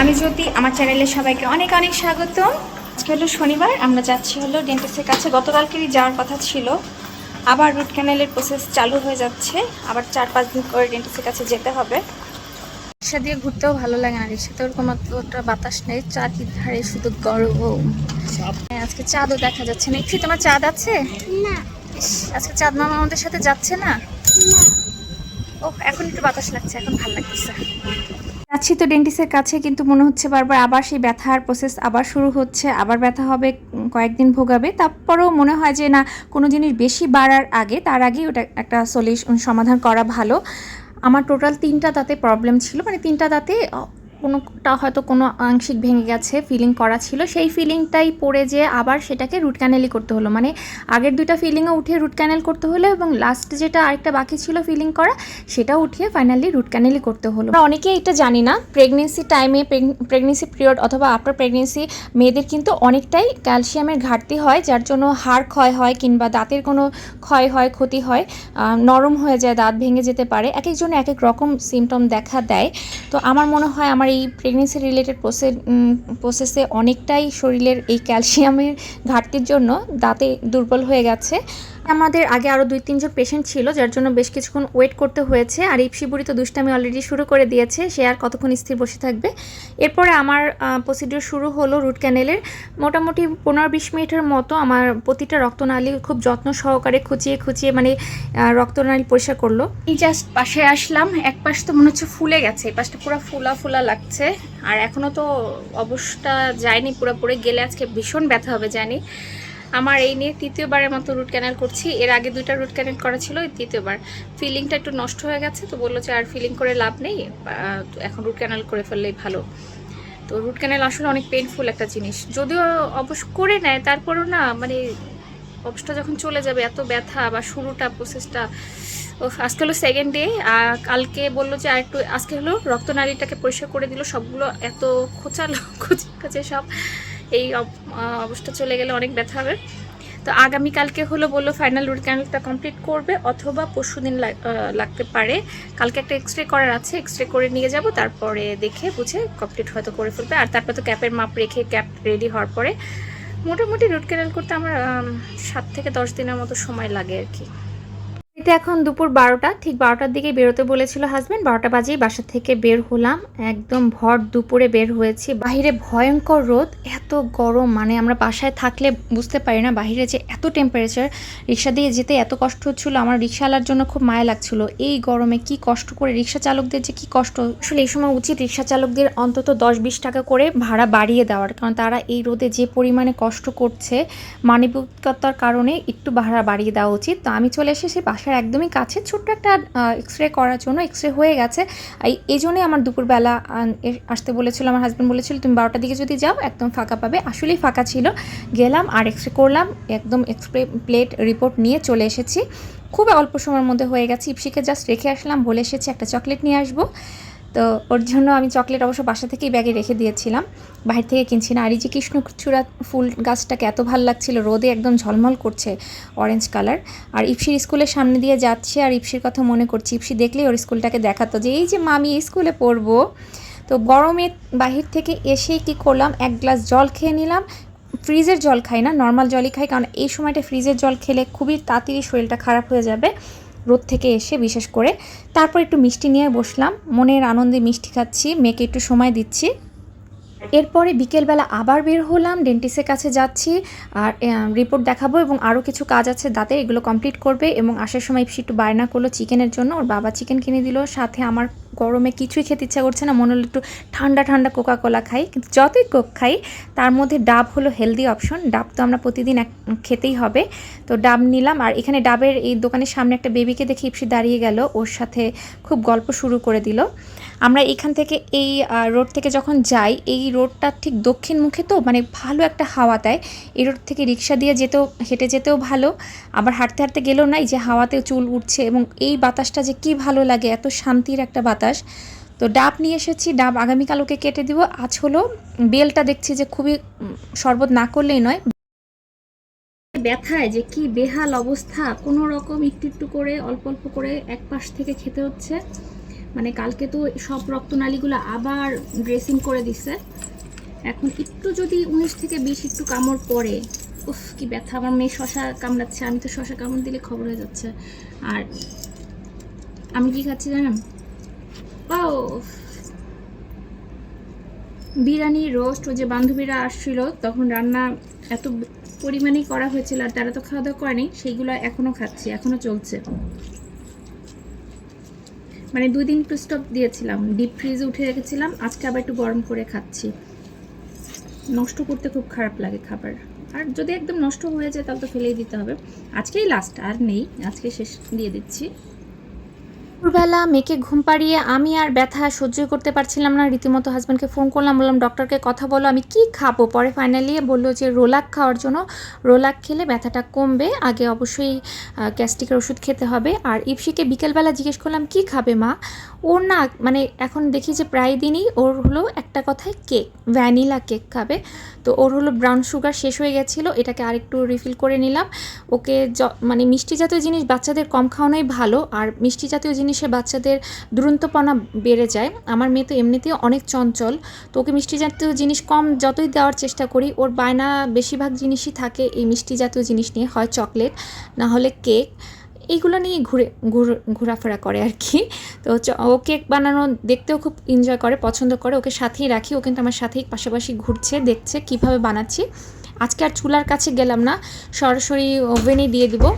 আমি জ্যোতি আমার চ্যানেলে সবাইকে অনেক অনেক স্বাগত। আজকে হলো শনিবার আমরা যাচ্ছি হলো ডেন্টিস্টের কাছে। গতকালকেরই যাওয়ার কথা ছিল। আবার রুট ক্যানেলের প্রসেস চালু হয়ে যাচ্ছে। আবার চার পাঁচ দিন করে ডেন্টিস্টের কাছে যেতে হবে। রিক্সা দিয়ে ঘুরতেও ভালো লাগে না। রিক্সাতে ওরকম অতটা বাতাস নেই। চারদিধারে শুধু গরম। হ্যাঁ, আজকে চাঁদও দেখা যাচ্ছে। না একটু তোমার চাঁদ আছে? না। আজকে চাঁদ মামা আমাদের সাথে যাচ্ছে না। ও এখন একটু বাতাস লাগছে এখন ভালো লাগতেছে। যাচ্ছি তো ডেন্টিস্টের কাছে, কিন্তু মনে হচ্ছে বারবার আবার সেই ব্যথার প্রসেস আবার শুরু হচ্ছে, আবার ব্যথা হবে কয়েকদিন ভোগাবে। তারপরেও মনে হয় যে না, কোনো জিনিস বেশি বাড়ার আগে, তার আগেই ওটা একটা সলিউশন সমাধান করা ভালো। আমার টোটাল তিনটা দাঁতে প্রবলেম ছিল মানে তিনটা দাঁতে কোনোটা হয়তো কোনো আংশিক ভেঙে গেছে ফিলিং করা ছিল। সেই ফিলিংটাই পড়ে যে আবার সেটাকে রুট ক্যানেলই করতে হলো। মানে আগের দুইটা ফিলিংও উঠিয়ে রুট ক্যানেল করতে হলো এবং লাস্ট যেটা আরেকটা বাকি ছিল ফিলিং করা, সেটাও উঠিয়ে ফাইনালি রুট ক্যানেলই করতে হলো। অনেকেই এটা জানি না প্রেগনেন্সি টাইমে প্রেগনেন্সি পিরিয়ড অথবা আফটার প্রেগনেন্সি মেয়েদের কিন্তু অনেকটাই ক্যালসিয়ামের ঘাটতি হয়, যার জন্য হাড় ক্ষয় হয় কিংবা দাঁতের কোনো ক্ষয় হয়, ক্ষতি হয় নরম হয়ে যায়, দাঁত ভেঙে যেতে পারে। এক একজনে এক এক রকম সিমটম দেখা দেয়। তো আমার মনে হয়, আমার এই প্রেগনেন্সি রিলেটেড প্রসে প্রসেসে অনেকটাই শরীরের এই ক্যালসিয়ামের ঘাটতির জন্য দাঁতে দুর্বল হয়ে গেছে। আমাদের আগে আরও দুই, তিনজন পেশেন্ট ছিল, যার জন্য বেশ কিছুক্ষণ ওয়েট করতে হয়েছে। আর ইপসি বুড়ি তো দুষ্টামি অলরেডি শুরু করে দিয়েছে, সে আর কতক্ষণ স্থির বসে থাকবে? এরপরে আমার প্রসিডিওর শুরু হলো রুট ক্যানেলের মোটামুটি পনেরো, বিশ মিনিটের মতো আমার প্রতিটা রক্তনালী খুব যত্ন সহকারে খুঁচিয়ে খুঁচিয়ে মানে রক্তনালী পরিষ্কার করল। এই জাস্ট পাশে আসলাম, এক পাশ তো মনে হচ্ছে ফুলে গেছে, এই পাশটা পুরো ফুলা ফুলা লাগছে। আর এখনও তো অবস্থা যায়নি, পুরোপুরি গেলে আজকে ভীষণ ব্যথা হবে, জানি। আমার এই নিয়ে তৃতীয়বারের মতো রুট ক্যানেল করছি। এর আগে দুইটা রুট ক্যানেল করা ছিল, এই তৃতীয়বার। ফিলিংটা একটু নষ্ট হয়ে গেছে, তো বলল যে আর ফিলিং করে লাভ নেই এখন রুট ক্যানেল করে ফেললেই ভালো। তো রুট ক্যানেল আসলে অনেক পেইনফুল একটা জিনিস। যদিও অবশ্য করে নেয়, তারপরও না মানে অবস্থা যখন চলে যাবে, এত ব্যথা বা শুরুটা প্রসেসটা ও আজকে হলো সেকেন্ড ডে আর কালকে বলল যে আরেকটু, আজকে হলো রক্তনালীটাকে পরিষ্কার করে দিল, সবগুলো এত খোঁচালো, খুঁচে খুঁচে সব। এই অব- অবস্থা চলে গেলে অনেক ব্যথা হবে। তো আগামীকালকে হলো বলল ফাইনাল রুট ক্যানেলটা কমপ্লিট করবে অথবা পরশু দিন লাগতে পারে। কালকে একটা এক্স রে করার আছে এক্স রে করে নিয়ে যাব, তারপরে দেখে বুঝে কমপ্লিট হয়তো করে ফেলবে। আর তারপর তো ক্যাপের মাপ রেখে ক্যাপ রেডি হওয়ার পরে। মোটামুটি রুট ক্যানেল করতে আমার সাত থেকে দশ দিনের মতো সময় লাগে আর কি। এতে এখন দুপুর বারোটা, ঠিক বারোটার দিকে বেরোতে বলেছিল হাজব্যান্ড বারোটা বাজেই বাসা থেকে বের হলাম। একদম ভর দুপুরে বের হয়েছি। বাইরে ভয়ঙ্কর রোদ, এত গরম মানে আমরা বাসায় থাকলে বুঝতে পারি না বাইরে যে এত টেম্পারেচার রিক্সা দিয়ে যেতে এত কষ্ট হচ্ছিল, আমার রিক্সাওয়ালার জন্য খুব মায়া লাগছিল। এই গরমে কি কষ্ট করে রিক্সা চালকদের যে কি কষ্ট? আসলে এই সময় উচিত রিক্সা চালকদের অন্তত দশ বিশ টাকা করে ভাড়া বাড়িয়ে দেওয়ার, কারণ তারা এই রোদে যে পরিমাণে কষ্ট করছে, মানবিকতার কারণে একটু ভাড়া বাড়িয়ে দেওয়া উচিত। তো আমি চলে এসেছি বাসার একদমই কাছে। ছোট্ট একটা এক্স রে করার জন্য এক্স রে হয়ে গেছে। এই- জন্যই আমার দুপুরবেলা আসতে বলেছিল, আমার হাজব্যান্ড বলেছিল, তুমি বারোটার দিকে যদি যাও, একদম ফাঁকা পাবে। আসলেই ফাঁকা ছিল। গেলাম, আর এক্স রে করলাম, একদম এক্স রে প্লেট রিপোর্ট নিয়ে চলে এসেছি। খুব অল্প সময়ের মধ্যে হয়ে গেছে। ইপসিকে জাস্ট রেখে আসলাম, বলে এসেছি, একটা চকলেট নিয়ে আসব। তো ওর জন্য আমি চকলেট অবশ্য বাসা থেকেই ব্যাগে রেখে দিয়েছিলাম। বাইরে থেকে কিনছি না। আর এই যে কৃষ্ণচূড়া ফুল গাছটাকে এত ভালো লাগছিল, রোদে একদম ঝলমল করছে অরেঞ্জ কালার আর ইপসির স্কুলের সামনে দিয়ে যাচ্ছে, আর ইপসির কথা মনে করছি। ইপসি দেখলেই ওর স্কুলটাকে দেখাতো যে, এই যে মামি স্কুলে পড়ব। তো গরমে বাহির থেকে এসেই কি করলাম? এক গ্লাস জল খেয়ে নিলাম। ফ্রিজের জল খাই না, নর্মাল জলই খাই, কারণ এই সময়টা ফ্রিজের জল খেলে খুবই তাড়াতাড়ি শরীরটা খারাপ হয়ে যাবে। রোদ থেকে এসে বিশেষ করে। তারপর একটু মিষ্টি নিয়ে বসলাম। মনের আনন্দে মিষ্টি খাচ্ছি, মেয়েকে একটু সময় দিচ্ছি। এরপরে বিকেলবেলা আবার বের হলাম ডেন্টিস্টের কাছে যাচ্ছি, আর রিপোর্ট দেখাবো এবং আরও কিছু কাজ আছে দাঁতে, এগুলো কমপ্লিট করবে এবং আসার সময় ইপসি একটু বায়না করল চিকেনের জন্য। ওর বাবা চিকেন কিনে দিল, সাথে আমার গরমে কিছুই খেতে ইচ্ছা করছে না, মনে হলো একটু ঠান্ডা ঠান্ডা কোকা কোলা খাই। কিন্তু যতই কোক খাই, তার মধ্যে ডাব হলো হেলদি অপশন ডাব তো আমরা প্রতিদিন এক, খেতেই হবে। তো ডাব নিলাম, আর এখানে ডাবের এই দোকানের সামনে একটা বেবিকে দেখে ইপসি দাঁড়িয়ে গেল, ওর সাথে খুব গল্প শুরু করে দিল। আমরা এখান থেকে এই রোড থেকে যখন যাই, এই রোডটা ঠিক দক্ষিণ মুখে তো মানে ভালো একটা হাওয়া দেয়। এই রোড থেকে রিক্সা দিয়ে যেতেও, হেঁটে যেতেও ভালো। আবার হাঁটতে হাঁটতে গেলেও নাই যে হাওয়াতে চুল উঠছে এবং এই বাতাসটা যে কি ভালো লাগে, এত শান্তির একটা বাতাস। তো ডাব নিয়ে এসেছি, ডাব আগামীকাল ওকে কেটে দিব। আজ হলো বেলটা দেখছি যে খুবই শরবত না করলেই নয়। ব্যথায় যে কি বেহাল অবস্থা, কোনো রকম একটু একটু করে, অল্প অল্প করে এক পাশ থেকে খেতে হচ্ছে। মানে কালকে তো সব রক্তনালীগুলো আবার ড্রেসিং করে দিছে। এখন একটু যদি উনিশ থেকে বিশ একটু কামড় পড়ে, উফ, কি ব্যথা, আমার মেয়ে শশা কামড়াচ্ছে, আমি তো শশা কামড় দিলে খবর হয়ে যাচ্ছে। আর আমি কি খাচ্ছি জানেন? ও বিরিয়ানি রোস্ট ও যে বান্ধবীরা আসছিল, তখন রান্না এত পরিমাণেই করা হয়েছিল, আর তারা তো খাওয়া দাওয়া করেনি, সেইগুলো এখনও খাচ্ছি এখনও চলছে। মানে দুই দিন একটু স্টপ দিয়েছিলাম। ডিপ ফ্রিজে উঠে রেখেছিলাম। আজকে আবার একটু গরম করে খাচ্ছি। নষ্ট করতে খুব খারাপ লাগে খাবার। আর যদি একদম নষ্ট হয়ে যায়, তাহলে তো ফেলেই দিতে হবে। আজকেই লাস্ট আর নেই। আজকে শেষ দিয়ে দিচ্ছি। দুপুরবেলা মেয়েকে ঘুম পাড়িয়ে আমি আর ব্যথা সহ্য করতে পারছিলাম না। রীতিমতো হাজব্যান্ডকে ফোন করলাম, বললাম ডক্টরকে কথা বলো, আমি কি খাব? পরে ফাইনালি বলল যে, রোলাক খাওয়ার জন্য, রোলাক খেলে ব্যথাটা কমবে, আগে অবশ্যই গ্যাস্ট্রিকের ওষুধ খেতে হবে। আর ইপসিকে বিকেলবেলা জিজ্ঞেস করলাম, কি খাবে মা? ওর না মানে এখন দেখি যে প্রায় দিনই ওর হলো একটা কথায় কেক ভ্যানিলা কেক খাবে। তো ওর হলো ব্রাউন সুগার শেষ হয়ে গেছিল, এটাকে আরেকটু রিফিল করে নিলাম। ওকে মানে মিষ্টি জাতীয় জিনিস বাচ্চাদের কম খাওয়ানোই ভালো, আর মিষ্টি জাতীয় জিনিসে বাচ্চাদের দুরন্তপনা বেড়ে যায়। আমার মেয়ে তো এমনিতেও অনেক চঞ্চল, তো ওকে মিষ্টি জাতীয় জিনিস কম যতই দেওয়ার চেষ্টা করি, ওর বায়না বেশিরভাগ জিনিসই থাকে এই মিষ্টি জাতীয় জিনিস নিয়ে, হয় চকলেট না হলে কেক এইগুলো নিয়ে ঘুরে, ঘুর- ঘোরাফেরা করে আর কি। তো ও কেক বানানো দেখতেও খুব এনজয় করে, পছন্দ করে। ওকে সাথেই রাখি। ও কিন্তু আমার সাথেই পাশাপাশি ঘুরছে, দেখছে কীভাবে বানাচ্ছি। আজকে আর চুলার কাছে গেলাম না। সরাসরি ওভেনে দিয়ে দিব।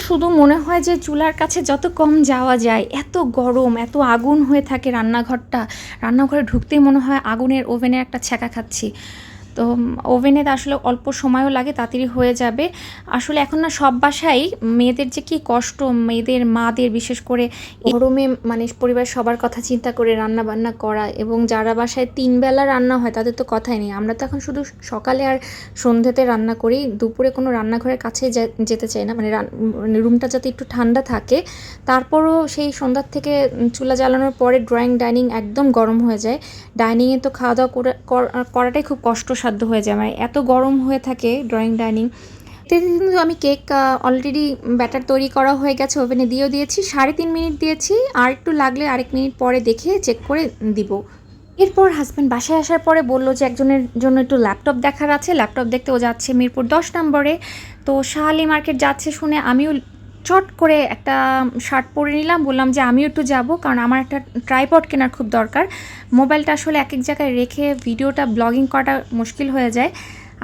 শুধু মনে হয় যে চুলার কাছে যত কম যাওয়া যায়, এত গরম, এত আগুন হয়ে থাকে রান্নাঘরটা। রান্নাঘরে ঢুকতেই মনে হয় আগুনের ওভেনের একটা ছ্যাঁকা খাচ্ছি। তো ওভেনে আসলে অল্প সময়ও লাগে, তাড়াতাড়ি হয়ে যাবে। আসলে এখন না সব বাসায় মেয়েদের যে কি কষ্ট, মেয়েদের, মাদের, বিশেষ করে গরমে মানে পরিবার সবার কথা চিন্তা করে রান্না বান্না করা এবং যারা বাসায় তিন বেলা রান্না হয় তাদের তো কথাই নেই। আমরা তো এখন শুধু সকালে আর সন্ধ্যেতে রান্না করি, দুপুরে কোনো রান্নাঘরের কাছে যেতে চাই না। মানে মানে রুমটা যাতে একটু ঠান্ডা থাকে, তারপরও সেই সন্ধ্যার থেকে চুলা জ্বালানোর পরে ড্রয়িং ডাইনিং একদম গরম হয়ে যায়। ডাইনিংয়ে তো খাওয়া দাওয়া করে- কর- করাটাই খুব কষ্টসাধ্য হয়ে যায় মানে এত গরম হয়ে থাকে ড্রয়িং ডাইনিং কিন্তু আমি কেক অলরেডি ব্যাটার তৈরি করা হয়ে গেছে ওভেনে দিয়েও দিয়েছি, সাড়ে তিন মিনিট দিয়েছি, আর একটু লাগলে আরেক মিনিট পরে দেখে চেক করে দিব। এরপর হাজব্যান্ড বাসায় আসার পরে বলল যে একজনের জন্য একটু ল্যাপটপ দেখার আছে ল্যাপটপ দেখতে ও যাচ্ছে মিরপুর দশ নম্বরে। তো শাহালি মার্কেট যাচ্ছে শুনে আমিও চট করে একটা শার্ট পরে নিলাম, বললাম যে আমিও একটু যাব, কারণ আমার একটা ট্রাইপড কেনার খুব দরকার। মোবাইলটা আসলে এক এক জায়গায় রেখে ভিডিওটা ব্লগিং করাটা মুশকিল হয়ে যায়।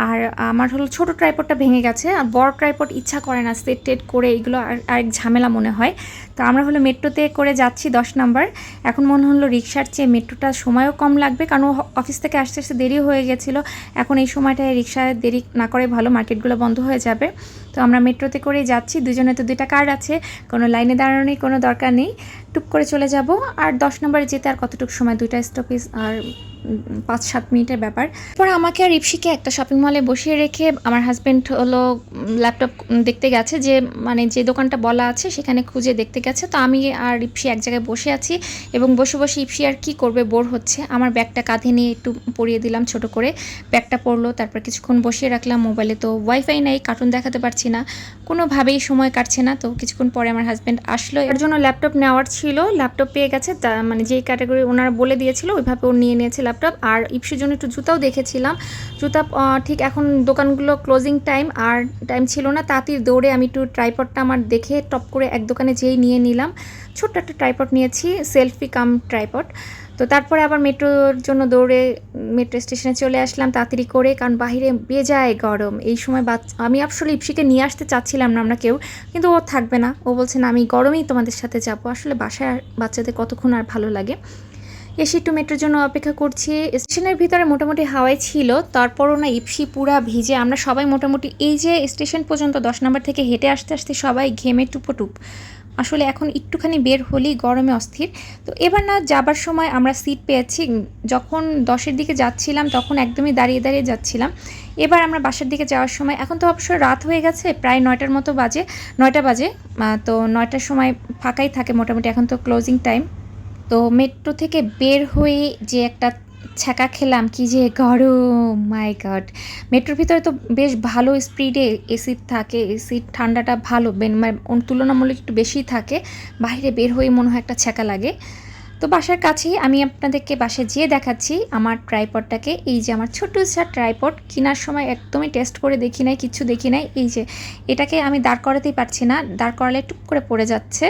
আর আমার হলো ছোট ট্রাইপডটা ভেঙে গেছে, আর বড় ট্রাইপড ইচ্ছা করে না, সেট টেট করে এগুলো আর আরেক ঝামেলা মনে হয়। তো আমরা হলো মেট্রোতে করে যাচ্ছি দশ নাম্বার। এখন মনে হলো রিক্সার চেয়ে মেট্রোটা সময়ও কম লাগবে, কারণ অফিস থেকে আসতে আসতে দেরি হয়ে গেছিল। এখন এই সময়টায় রিক্সায় দেরি না করে ভালো মার্কেটগুলো বন্ধ হয়ে যাবে। তো আমরা মেট্রোতে করে যাচ্ছি। দুজনে তো দুইটা কার্ড আছে, কোনো লাইনে দাঁড়ানোর কোনো দরকার নেই। টুক করে চলে যাব। আর দশ নম্বরে যেতে আর কতটুকু সময়? দুইটা স্টপেজ আর পাঁচ সাত মিনিটের ব্যাপার। পরে আমাকে আর ইপসিকে একটা শপিং মলে বসিয়ে রেখে আমার হাজব্যান্ড হলো ল্যাপটপ দেখতে গেছে যে মানে যে দোকানটা বলা আছে সেখানে খুঁজে দেখতে গেছে। তো আমি আর ইপসি এক জায়গায় বসে আছি এবং বসে বসে ইপসি আর কি করবে বোর হচ্ছে। আমার ব্যাগটা কাঁধে নিয়ে একটু পরিয়ে দিলাম ছোট করে। ব্যাগটা পড়ল, তারপর কিছুক্ষণ বসিয়ে রাখলাম মোবাইলে। তো ওয়াইফাই নাই কার্টুন দেখাতে পারছি না। কোনোভাবেই সময় কাটছে না। তো কিছুক্ষণ পরে আমার হাজব্যান্ড আসলো। এর জন্য ল্যাপটপ নেওয়ার ছিল। ল্যাপটপ পেয়ে গেছে। তা মানে যেই ক্যাটাগরি ওনারা বলে দিয়েছিল, ওইভাবে ও নিয়ে নিয়েছে ল্যাপটপ আর ইপসির জন্য একটু জুতাও দেখেছিলাম। জুতা ঠিক এখন দোকানগুলো ক্লোজিং টাইম আর টাইম ছিল না। তাঁতির দৌড়ে আমি একটু ট্রাইপডটা আমার দেখে টপ করে এক দোকানে যেই নিয়ে নিলাম। ছোট্ট একটা ট্রাইপড নিয়েছি সেলফি কাম ট্রাইপড তো তারপরে আবার মেট্রোর জন্য দৌড়ে, মেট্রো স্টেশনে চলে আসলাম তাড়াতাড়ি করে, কারণ বাইরে বেজায় গরম। এই সময় বাচ্চা, আমি আসলে ইপসিকে নিয়ে আসতে চাচ্ছিলাম না আমরা কেউ, কিন্তু ও থাকবে না। ও বলছে, না, আমি গরমেই তোমাদের সাথে যাব। আসলে বাসায় বাচ্চাদের কতক্ষণ আর ভালো লাগে? এসে একটু মেট্রোর জন্য অপেক্ষা করছি। স্টেশনের ভিতরে মোটামুটি হাওয়াই ছিল, তারপরও না ইপসি পুরা ভিজে। আমরা সবাই মোটামুটি এই যে স্টেশন পর্যন্ত দশ নম্বর থেকে হেঁটে আসতে আসতে সবাই ঘেমে টুপোটুপ আসলে এখন একটুখানি বের হলেই গরমে অস্থির। তো এবার না যাবার সময় আমরা সিট পেয়েছি। যখন দশের দিকে যাচ্ছিলাম তখন একদমই দাঁড়িয়ে দাঁড়িয়ে যাচ্ছিলাম। এবার আমরা বাসার দিকে যাওয়ার সময়, এখন তো অবশ্য রাত হয়ে গেছে, প্রায় নয়টার মতো বাজে, নয়টা বাজে তো নয়টার সময় ফাঁকাই থাকে মোটামুটি, এখন তো ক্লোজিং টাইম তো মেট্রো থেকে বের হয়ে যে একটা ছ্যাঁকা খেলাম, কি যে গরম মাই গড মেট্রোর ভিতরে তো বেশ ভালো স্পিডে এসি থাকে এসির ঠান্ডাটা ভালো মানে তুলনামূলক একটু বেশি থাকে, বাইরে বের হয়ে মনে হয় একটা ছ্যাঁকা লাগে। তো বাসার কাছেই আমি আপনাদেরকে বাসায় যেয়ে দেখাচ্ছি আমার ট্রাইপডটাকে। এই যে আমার ছোট্ট সা ট্রাইপড, কেনার সময় একদমই টেস্ট করে দেখি নাই, কিছু দেখি নাই। এই যে, এটাকে আমি দাঁড় করাতেই পারছি না, দাঁড় করালে টুক করে পড়ে যাচ্ছে।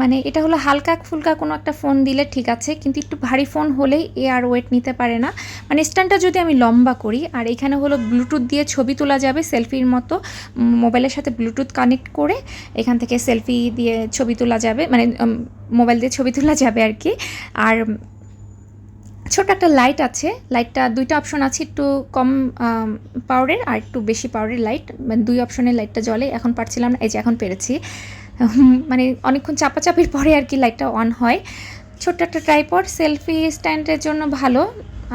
মানে এটা হলো হালকা ফুলকা কোনো একটা ফোন দিলে ঠিক আছে, কিন্তু একটু ভারী ফোন হলেই এ আর ওয়েট নিতে পারে না। মানে স্ট্যান্ডটা যদি আমি লম্বা করি, আর এখানে হলো ব্লুটুথ দিয়ে ছবি তোলা যাবে সেলফির মতো মোবাইলের সাথে ব্লুটুথ কানেক্ট করে এখান থেকে সেলফি দিয়ে ছবি তোলা যাবে মানে মোবাইল দিয়ে ছবি তোলা যাবে আর কি। আর ছোট একটা লাইট আছে লাইটটা দুইটা অপশন আছে, একটু কম পাওয়ারের আর একটু বেশি পাওয়ারের লাইট মানে দুই অপশনের লাইটটা জ্বলে, এখন পারছিলাম না, এই যে এখন পেরেছি। মানে অনেকক্ষণ চাপাচাপির পরে আর কি লাইটটা অন হয়। ছোট্ট একটা ট্রাইপড সেলফি স্ট্যান্ডের জন্য ভালো।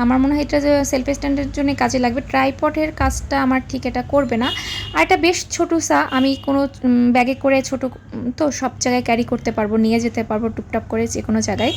আমার মনে হয় এটা যে সেলফি স্ট্যান্ডের জন্য কাজে লাগবে। ট্রাইপডের কাজটা আমার ঠিক এটা করবে না। আর এটা বেশ ছোটো সা, আমি কোনো ব্যাগে করে ছোট তো সব জায়গায় ক্যারি করতে পারব, নিয়ে যেতে পারব, টুপটাপ করে যে কোনো জায়গায়।